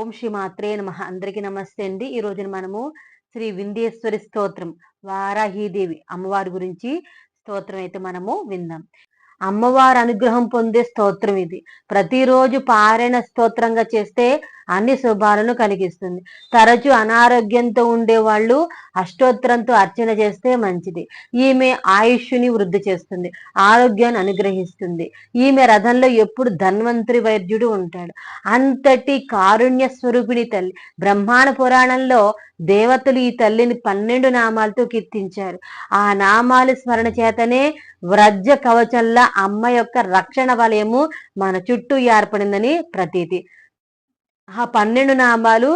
ఓం శ్రీ మాత్రే నమ. అందరికీ నమస్తే అండి. ఈ రోజున మనము శ్రీ వింధ్యేశ్వరి స్తోత్రం వారాహీదేవి అమ్మవారి గురించి స్తోత్రం అయితే మనము విందాం. అమ్మవారి అనుగ్రహం పొందే స్తోత్రం ఇది. ప్రతిరోజు పారాయణ స్తోత్రంగా చేస్తే అన్ని శుభాలను కలిగిస్తుంది. తరచు అనారోగ్యంతో ఉండే వాళ్ళు అష్టోత్తరంతో అర్చన చేస్తే మంచిది. ఈమె ఆయుష్ని వృద్ధి చేస్తుంది ఆరోగ్యాన్ని అనుగ్రహిస్తుంది. ఈమె రథంలో ఎప్పుడు ధన్వంతరి వైద్యుడు ఉంటాడు. అంతటి కారుణ్య స్వరూపిణి తల్లి. బ్రహ్మాండ పురాణంలో దేవతలు ఈ తల్లిని పన్నెండు నామాలతో కీర్తించారు. ఆ నామాలు స్మరణ చేతనే వ్రజ కవచంలా అమ్మ యొక్క రక్షణ వలయము మన చుట్టూ ఏర్పడిందని ప్రతీతి. ఆ పన్నెండు నామాలు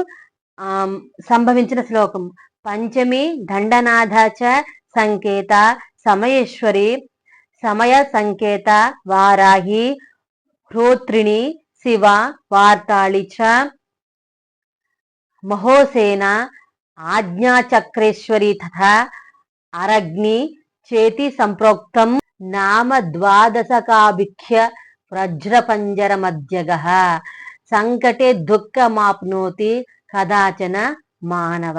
సంభవించిన శ్లోకం. పంచమి దండనాథాచ సంకేత సమయేశ్వరి సమయ సంకేత వారాహి హ్రోత్రిణి శివ వార్తాళి చ మహోసేన ఆజ్ఞాచక్రేశ్వరి తథా అరగ్ని చేతి సంప్రోక్తం నామ ద్వాదశకాభిఖ్య వజ్రపంజర మధ్యగ. సంకటే దుఃఖమాప్నోతి కదాచన మానవ.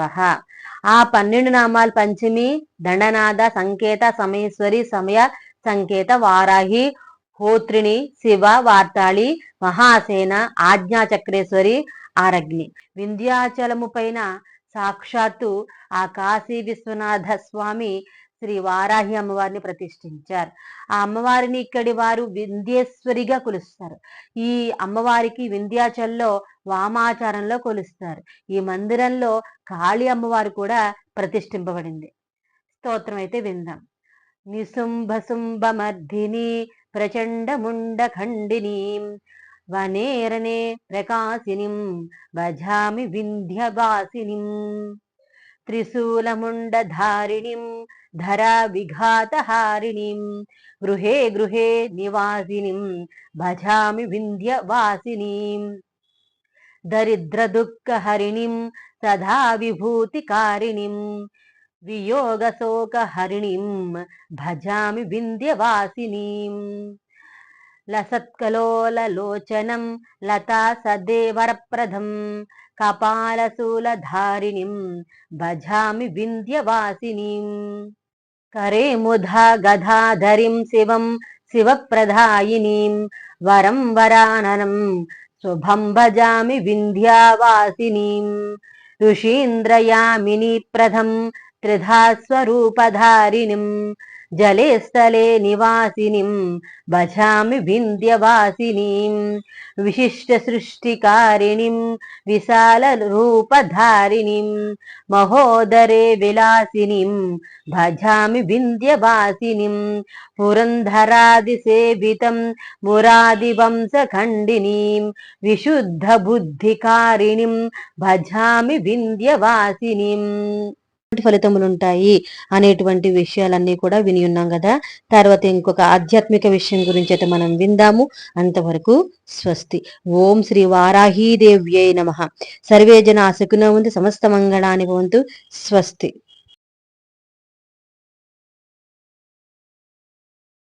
ఆ పన్నెండు నామాలు పంచమి దండనాథ సంకేత సమయేశ్వరి సమయ సంకేత వారాహి హోత్రిణి శివ వార్తాళి మహాసేన ఆజ్ఞాచక్రేశ్వరి ఆరగ్ని. వింధ్యాచలము పైన సాక్షాత్తు ఆ కాశీ విశ్వనాథ స్వామి శ్రీ వారాహి అమ్మవారిని ప్రతిష్ఠించారు. ఆ అమ్మవారిని ఇక్కడి వారు వింధ్యేశ్వరిగా కొలుస్తారు. ఈ అమ్మవారికి వింధ్యాచల్లో వామాచారంలో కొలుస్తారు. ఈ మందిరంలో కాళీ అమ్మవారు కూడా ప్రతిష్ఠింపబడింది. స్తోత్రం అయితే విందాం. నిశుంభసుంభమర్ధిని ప్రచండముండ మర్ధిని ప్రచండ ఖండిని వనేరనే ప్రకాశినిం భజామి వింధ్యవాసినిం. త్రిశూలముండధారిణిం ధరా విఘాతహారిణీం గృహే గృహే నివాసినిం భజామి వింధ్యవాసినీం. దరిద్రదుఃఖహరిణిం సదా విభూతికారిణిం వియోగశోకహరిణిం భజామి వింధ్యవాసినీం. లసత్కలోలలోచనం లతా సదేవరప్రదం. కపాలశూలధారిణిం భజామి వింధ్యవాసినీం. కరేముధా గధాధరిం శివం శివప్రదాయినీం. వరం వరాననం శుభం భజామి వింధ్యావాసినీం. ఋషీంద్రయామిని ప్రథం త్రిధాస్వరూపధారిణిం జలే స్థలే నివాసినిం భజామి వింధ్యవాసినీం విశిష్ట సృష్టికారిణిం విశాల రూపధారిణిం మహోదరే విలాసినిం భజామి వింధ్యవాసినిం పురంధరాదిసేవితం మురాదివంశఖండినీం విశుద్ధ బుద్ధికారిణిం భజామి వింధ్యవాసినిం. ఫలితములుంటాయి అనేటువంటి విషయాలన్నీ కూడా విని ఉన్నాం కదా. తర్వాత ఇంకొక ఆధ్యాత్మిక విషయం గురించి అయితే మనం విందాము. అంతవరకు స్వస్తి. ఓం శ్రీ వారాహీదేవ్యై నమ. సర్వే జన సుఖినో ఉంది సమస్త మంగళానికి భవంతు స్వస్తి.